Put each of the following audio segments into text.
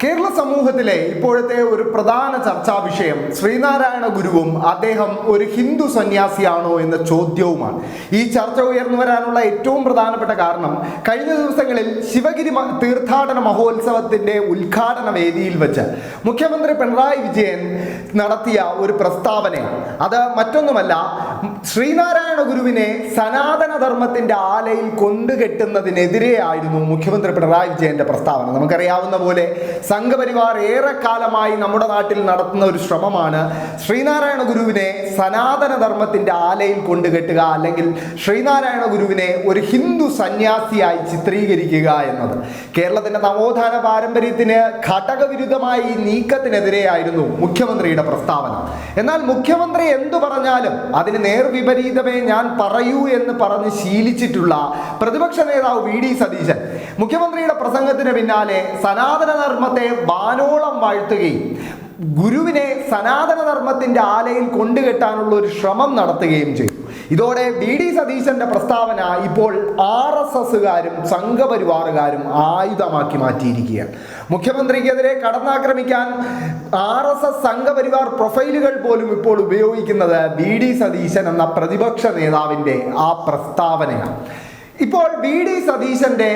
കേരള സമൂഹത്തിലെ ഇപ്പോഴത്തെ ഒരു പ്രധാന ചർച്ചാ വിഷയം ശ്രീനാരായണ ഗുരുവും അദ്ദേഹം ഒരു ഹിന്ദു സന്യാസിയാണോ എന്ന ചോദ്യവുമാണ്. ഈ ചർച്ച ഉയർന്നു വരാനുള്ള ഏറ്റവും പ്രധാനപ്പെട്ട കാരണം കഴിഞ്ഞ ദിവസങ്ങളിൽ ശിവഗിരി തീർത്ഥാടന മഹോത്സവത്തിന്റെ ഉദ്ഘാടന വേദിയിൽ വെച്ച് മുഖ്യമന്ത്രി പിണറായി വിജയൻ നടത്തിയ ഒരു പ്രസ്താവനയാണ് അത് മറ്റൊന്നുമല്ല ശ്രീനാരായണ ഗുരുവിനെ സനാതന ധർമ്മത്തിന്റെ ആലയിൽ കൊണ്ടുകെട്ടുന്നതിനെതിരെയായിരുന്നു മുഖ്യമന്ത്രി പിണറായി വിജയന്റെ പ്രസ്താവന. നമുക്കറിയാവുന്ന പോലെ സംഘപരിവാർ ഏറെക്കാലമായി നമ്മുടെ നാട്ടിൽ നടത്തുന്ന ഒരു ശ്രമമാണ്. ശ്രീനാരായണ ഗുരുവിനെ സനാതന ധർമ്മത്തിന്റെ ആലയിൽ കൊണ്ടുകെട്ടുക അല്ലെങ്കിൽ ശ്രീനാരായണ ഗുരുവിനെ ഒരു ഹിന്ദു സന്യാസിയായി ചിത്രീകരിക്കുക എന്നത്. കേരളത്തിന്റെ നവോത്ഥാന പാരമ്പര്യത്തിന് ഘടകവിരുദ്ധമായ ഈ നീക്കത്തിനെതിരെയായിരുന്നു മുഖ്യമന്ത്രിയുടെ പ്രസ്താവന. എന്നാൽ മുഖ്യമന്ത്രി എന്തു പറഞ്ഞാലും അതിന് നേർവിപരീതമേ ഞാൻ പറയൂ എന്ന് പറഞ്ഞ് ശീലിച്ചിട്ടുള്ള പ്രതിപക്ഷ നേതാവ് വി ഡി സതീശൻ മുഖ്യമന്ത്രിയുടെ പ്രസംഗത്തിന് പിന്നാലെ സനാതന ധർമ്മത്തെ വാനോളം വാഴ്ത്തുകയും ഗുരുവിനെ സനാതന ധർമ്മത്തിന്റെ ആലയിൽ കൊണ്ടുകെട്ടാനുള്ള ഒരു ശ്രമം നടത്തുകയും ചെയ്തു. ഇതോടെ വി ഡി സതീശന്റെ പ്രസ്താവന ഇപ്പോൾ ആർ എസ് എസുകാരും സംഘപരിവാറുകാരും ആയുധമാക്കി മാറ്റിയിരിക്കുകയാണ്. മുഖ്യമന്ത്രിക്കെതിരെ കടന്നാക്രമിക്കാൻ ആർ എസ് എസ് സംഘപരിവാർ പ്രൊഫൈലുകൾ പോലും ഇപ്പോൾ ഉപയോഗിക്കുന്നത് വി ഡി സതീശൻ എന്ന പ്രതിപക്ഷ നേതാവിന്റെ ആ പ്രസ്താവനയാണ്. ഇപ്പോൾ വി ഡി സതീശന്റെ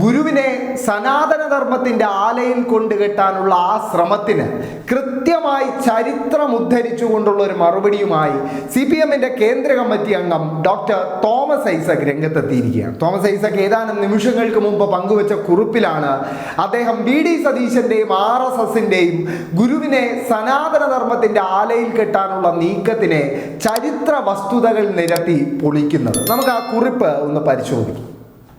ഗുരുവിനെ സനാതനധർമ്മത്തിന്റെ ആലയിൽ കൊണ്ടുകെട്ടാനുള്ള ആ ശ്രമത്തിന് കൃത്യമായി ചരിത്രം ഉദ്ധരിച്ചുകൊണ്ടുള്ള ഒരു മറുപടിയുമായി സി പി എമ്മിന്റെ കേന്ദ്ര കമ്മിറ്റി അംഗം ഡോക്ടർ തോമസ് ഐസക് രംഗത്തെത്തിയിരിക്കുകയാണ്. തോമസ് ഐസക് ഏതാനും നിമിഷങ്ങൾക്ക് മുമ്പ് പങ്കുവച്ച കുറിപ്പിലാണ് അദ്ദേഹം വി ഡി സതീശന്റെയും ആർ എസ് എസിന്റെയും ഗുരുവിനെ സനാതനധർമ്മത്തിന്റെ ആലയിൽ കെട്ടാനുള്ള നീക്കത്തിനെ ചരിത്ര വസ്തുതകൾ നിരത്തി പൊളിക്കുന്നത്. നമുക്ക് ആ കുറിപ്പ് ഒന്ന് പരിശോധിക്കാം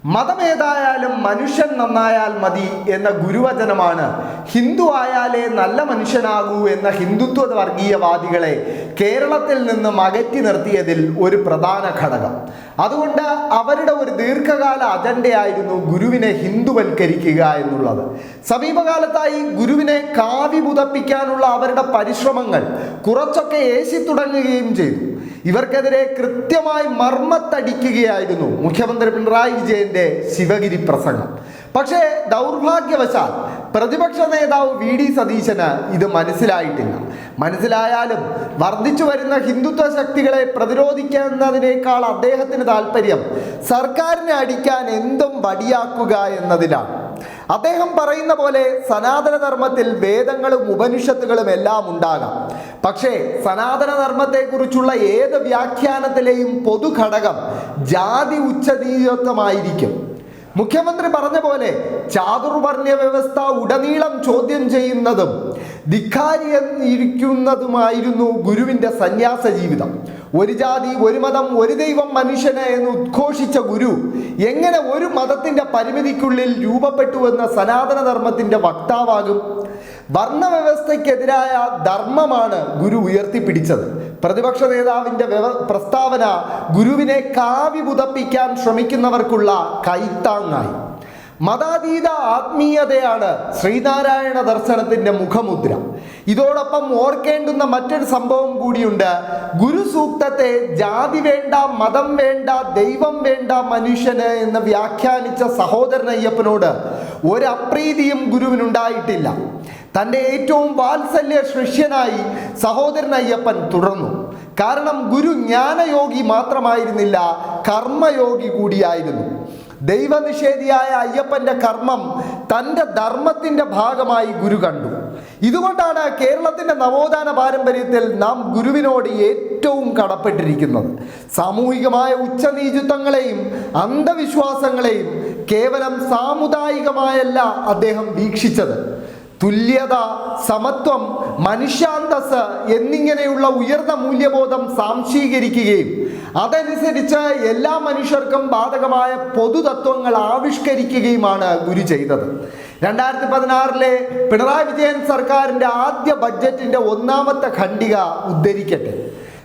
മതമേതായാലും മനുഷ്യൻ നന്നായാൽ മതി എന്ന ഗുരുവചനമാണ്. ഹിന്ദു ആയാലേ നല്ല മനുഷ്യനാകൂ എന്ന ഹിന്ദുത്വ വർഗീയവാദികളെ കേരളത്തിൽ നിന്ന് അകറ്റി നിർത്തിയതിൽ ഒരു പ്രധാന ഘടകം. അതുകൊണ്ട് അവരുടെ ഒരു ദീർഘകാല അജണ്ടയായിരുന്നു ഗുരുവിനെ ഹിന്ദുവൽക്കരിക്കുക എന്നുള്ളത്. സമീപകാലത്തായി ഗുരുവിനെ കാവി പുതപ്പിക്കാനുള്ള അവരുടെ പരിശ്രമങ്ങൾ കുറച്ചൊക്കെ ഏശി തുടങ്ങുകയും ചെയ്തു. ഇവർക്കെതിരെ കൃത്യമായി മർമ്മത്തടിക്കുകയായിരുന്നു മുഖ്യമന്ത്രി പിണറായി വിജയന്റെ ശിവഗിരി പ്രസംഗം. പക്ഷേ ദൗർഭാഗ്യവശാൽ പ്രതിപക്ഷ നേതാവ് വി ഡി സതീശന് ഇത് മനസ്സിലായിട്ടില്ല. മനസ്സിലായാലും വർദ്ധിച്ചു വരുന്ന ഹിന്ദുത്വ ശക്തികളെ പ്രതിരോധിക്കുന്നതിനേക്കാൾ അദ്ദേഹത്തിന് താല്പര്യം സർക്കാരിനെ അടിക്കാൻ എന്തും വടിയാക്കുക എന്നതിലാണ്. അദ്ദേഹം പറയുന്ന പോലെ സനാതനധർമ്മത്തിൽ വേദങ്ങളും ഉപനിഷത്തുകളും എല്ലാം ഉണ്ടാകാം. പക്ഷേ സനാതന ധർമ്മത്തെക്കുറിച്ചുള്ള ഏത് വ്യാഖ്യാനത്തിലെയും പൊതുഘടകം ജാതി ഉച്ചനീചത്വമായിരിക്കും. മുഖ്യമന്ത്രി പറഞ്ഞ പോലെ ചാതുർവർണ്യ വ്യവസ്ഥ ഉടനീളം ചോദ്യം ചെയ്യുന്നതും ധിക്കാരിയിരിക്കുന്നതുമായിരുന്നു ഗുരുവിന്റെ സന്യാസ ജീവിതം. ഒരു ജാതി ഒരു മതം ഒരു ദൈവം മനുഷ്യന് എന്ന് ഉദ്ഘോഷിച്ച ഗുരു എങ്ങനെ ഒരു മതത്തിന്റെ പരിമിതിക്കുള്ളിൽ രൂപപ്പെട്ടുവെന്ന സനാതന ധർമ്മത്തിന്റെ വക്താവാകും? വർണവ്യവസ്ഥയ്ക്കെതിരായ ധർമ്മമാണ് ഗുരു ഉയർത്തിപ്പിടിച്ചത്. പ്രതിപക്ഷ നേതാവിന്റെ വ്യവ പ്രസ്താവന ഗുരുവിനെ കാവി പുതപ്പിക്കാൻ ശ്രമിക്കുന്നവർക്കുള്ള കൈത്താങ്ങായി. മതാതീത ആത്മീയതയാണ് ശ്രീനാരായണ ദർശനത്തിന്റെ മുഖമുദ്ര. ഇതോടൊപ്പം ഓർക്കേണ്ടുന്ന മറ്റൊരു സംഭവം കൂടിയുണ്ട്. ഗുരുസൂക്തത്തെ ജാതി വേണ്ട മതം വേണ്ട ദൈവം വേണ്ട മനുഷ്യന് എന്ന് വ്യാഖ്യാനിച്ച സഹോദരൻ അയ്യപ്പനോട് ഒരപ്രീതിയും ഗുരുവിനുണ്ടായിട്ടില്ല. തന്റെ ഏറ്റവും വാത്സല്യ ശിഷ്യനായി സഹോദരൻ അയ്യപ്പൻ തുടർന്നു. കാരണം ഗുരു ജ്ഞാനയോഗി മാത്രമായിരുന്നില്ല കർമ്മയോഗി കൂടിയായിരുന്നു. ദൈവനിഷേധിയായ അയ്യപ്പന്റെ കർമ്മം തന്റെ ധർമ്മത്തിന്റെ ഭാഗമായി ഗുരു കണ്ടു. ഇതുകൊണ്ടാണ് കേരളത്തിന്റെ നവോത്ഥാന പാരമ്പര്യത്തിൽ നാം ഗുരുവിനോട് ഏറ്റവും കടപ്പെട്ടിരിക്കുന്നത്. സാമൂഹികമായ ഉച്ചനീചിത്വങ്ങളെയും അന്ധവിശ്വാസങ്ങളെയും കേവലം സാമുദായികമായല്ല അദ്ദേഹം വീക്ഷിച്ചത്. തുല്യത സമത്വം മനുഷ്യാന്തസ് എന്നിങ്ങനെയുള്ള ഉയർന്ന മൂല്യബോധം സാംശീകരിക്കുകയും അതനുസരിച്ച് എല്ലാ മനുഷ്യർക്കും ബാധകമായ പൊതുതത്വങ്ങൾ ആവിഷ്കരിക്കുകയുമാണ് ഗുരു ചെയ്തത്. രണ്ടായിരത്തി പതിനാറിലെ പിണറായി വിജയൻ സർക്കാരിന്റെ ആദ്യ ബഡ്ജറ്റിന്റെ ഒന്നാമത്തെ ഖണ്ഡിക ഉദ്ധരിക്കട്ടെ.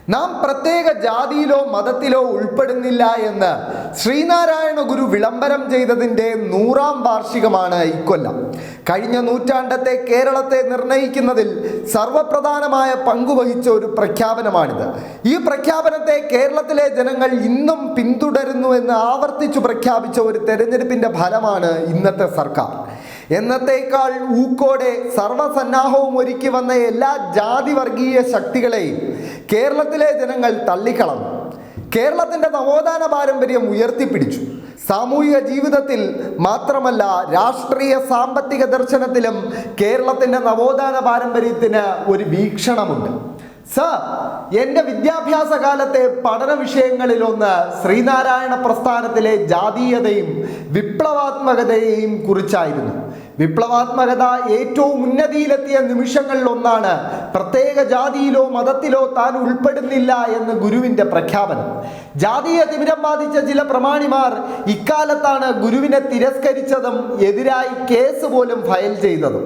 നാം പ്രത്യേക ജാതിയിലോ മതത്തിലോ ഉൾപ്പെടുന്നില്ല എന്ന് ശ്രീനാരായണ ഗുരു വിളംബരം ചെയ്തതിന്റെ നൂറാം വാർഷികമാണ് ഇക്കൊല്ലം. കഴിഞ്ഞ നൂറ്റാണ്ടത്തെ കേരളത്തെ നിർണയിക്കുന്നതിൽ സർവപ്രധാനമായ പങ്കുവഹിച്ച ഒരു പ്രഖ്യാപനമാണിത്. ഈ പ്രഖ്യാപനത്തെ കേരളത്തിലെ ജനങ്ങൾ ഇന്നും പിന്തുടരുന്നു എന്ന് ആവർത്തിച്ചു പ്രഖ്യാപിച്ച ഒരു തെരഞ്ഞെടുപ്പിന്റെ ഫലമാണ് ഇന്നത്തെ സർക്കാർ. എന്നത്തേക്കാൾ ഊക്കോടെ സർവസന്നാഹവും ഒരുക്കി വന്ന എല്ലാ ജാതി വർഗീയ ശക്തികളെയും കേരളത്തിലെ ജനങ്ങൾ തള്ളിക്കളഞ്ഞു. കേരളത്തിന്റെ നവോത്ഥാന പാരമ്പര്യം ഉയർത്തിപ്പിടിച്ചു. സാമൂഹിക ജീവിതത്തിൽ മാത്രമല്ല രാഷ്ട്രീയ സാമ്പത്തിക ദർശനത്തിലും കേരളത്തിന്റെ നവോത്ഥാന പാരമ്പര്യത്തിന് ഒരു വീക്ഷണമുണ്ട്. സർ എന്റെ വിദ്യാഭ്യാസ കാലത്തെ പഠന വിഷയങ്ങളിലൊന്ന് ശ്രീനാരായണ പ്രസ്ഥാനത്തിലെ ജാതീയതയും വിപ്ലവാത്മകതയെയും കുറിച്ചായിരുന്നു. വിപ്ലവാത്മകത ഏറ്റവും ഉന്നതിയിലെത്തിയ നിമിഷങ്ങളിൽ ഒന്നാണ് പ്രത്യേക ജാതിയിലോ മതത്തിലോ താൻ ഉൾപ്പെടുന്നില്ല എന്ന് ഗുരുവിന്റെ പ്രഖ്യാപനം. ജാതീയ തിമിരം ബാധിച്ച ചില പ്രമാണിമാർ ഇക്കാലത്താണ് ഗുരുവിനെ തിരസ്കരിച്ചതും എതിരായി കേസ് പോലും ഫയൽ ചെയ്തതും.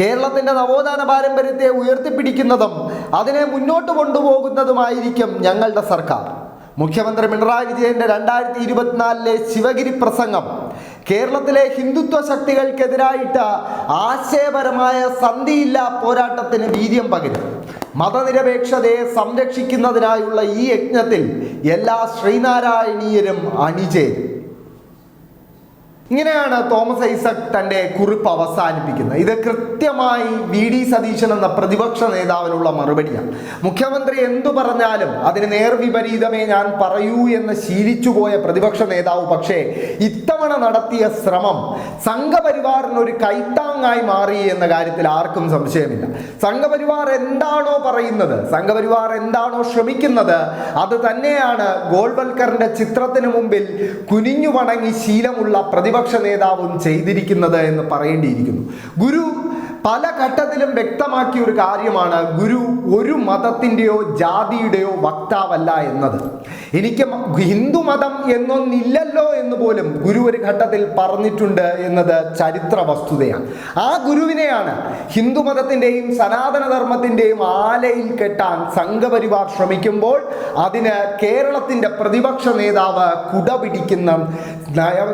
കേരളത്തിന്റെ നവോത്ഥാന പാരമ്പര്യത്തെ ഉയർത്തിപ്പിടിക്കുന്നതും അതിനെ മുന്നോട്ട് കൊണ്ടുപോകുന്നതുമായിരിക്കും ഞങ്ങളുടെ സർക്കാർ. മുഖ്യമന്ത്രി പിണറായി വിജയന്റെ രണ്ടായിരത്തി ഇരുപത്തിനാലിലെ ശിവഗിരി പ്രസംഗം കേരളത്തിലെ ഹിന്ദുത്വ ശക്തികൾക്കെതിരായിട്ട് ആശയപരമായ സന്ധിയില്ല പോരാട്ടത്തിന് വീര്യം പകരും. മതനിരപേക്ഷതയെ സംരക്ഷിക്കുന്നതിനായുള്ള ഈ യജ്ഞത്തിൽ എല്ലാ ശ്രീനാരായണീയരും അണിചേരും. ഇങ്ങനെയാണ് തോമസ് ഐസക് തന്റെ കുറിപ്പ് അവസാനിപ്പിക്കുന്നത്. ഇത് കൃത്യമായി വി ഡി സതീശൻ എന്ന പ്രതിപക്ഷ നേതാവിനുള്ള മറുപടിയാണ്. മുഖ്യമന്ത്രി എന്തു പറഞ്ഞാലും അതിന് നേർവിപരീതമേ ഞാൻ പറയൂ എന്ന് ശീലിച്ചു പോയ പ്രതിപക്ഷ നേതാവ് പക്ഷേ ഇത്തവണ നടത്തിയ ശ്രമം സംഘപരിവാറിന് ഒരു കൈത്താങ്ങായി മാറി എന്ന കാര്യത്തിൽ ആർക്കും സംശയമില്ല. സംഘപരിവാർ എന്താണോ പറയുന്നത് സംഘപരിവാർ എന്താണോ ശ്രമിക്കുന്നത് അത് തന്നെയാണ് ഗോൾവൽക്കറിന്റെ ചിത്രത്തിന് മുമ്പിൽ കുനിഞ്ഞു വണങ്ങി ശീലമുള്ള പ്രതിപക്ഷ നേതാവും ചെയ്തിരിക്കുന്നത് എന്ന് പറയേണ്ടിയിരിക്കുന്നു. ഗുരു പല ഘട്ടത്തിലും വ്യക്തമാക്കിയ ഒരു കാര്യമാണ് ഗുരു ഒരു മതത്തിന്റെയോ ജാതിയുടെയോ വക്താവല്ല എന്നത്. എനിക്ക് ഹിന്ദുമതം ഹിന്ദു മതം എന്നൊന്നില്ലല്ലോ എന്ന് പോലും ഗുരു ഒരു ഘട്ടത്തിൽ പറഞ്ഞിട്ടുണ്ട് എന്നത് ചരിത്ര വസ്തുതയാണ്. ആ ഗുരുവിനെയാണ് ഹിന്ദു മതത്തിന്റെയും സനാതനധർമ്മത്തിന്റെയും ആലയിൽ കെട്ടാൻ സംഘപരിവാർ ശ്രമിക്കുമ്പോൾ അതിന് കേരളത്തിന്റെ പ്രതിപക്ഷ നേതാവ് കുട പിടിക്കുന്ന നയം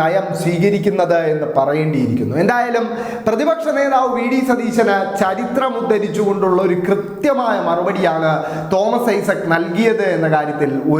നയം സ്വീകരിക്കുന്നത് എന്ന് പറയേണ്ടിയിരിക്കുന്നു. എന്തായാലും പ്രതിപക്ഷ നേതാവ് വി ഡി സതീശന് ചരിത്രം ഉദ്ധരിച്ചുകൊണ്ടുള്ള ഒരു കൃത്യമായ മറുപടിയാണ് തോമസ് ഐസക് നൽകിയത് എന്ന കാര്യത്തിൽ ഒരു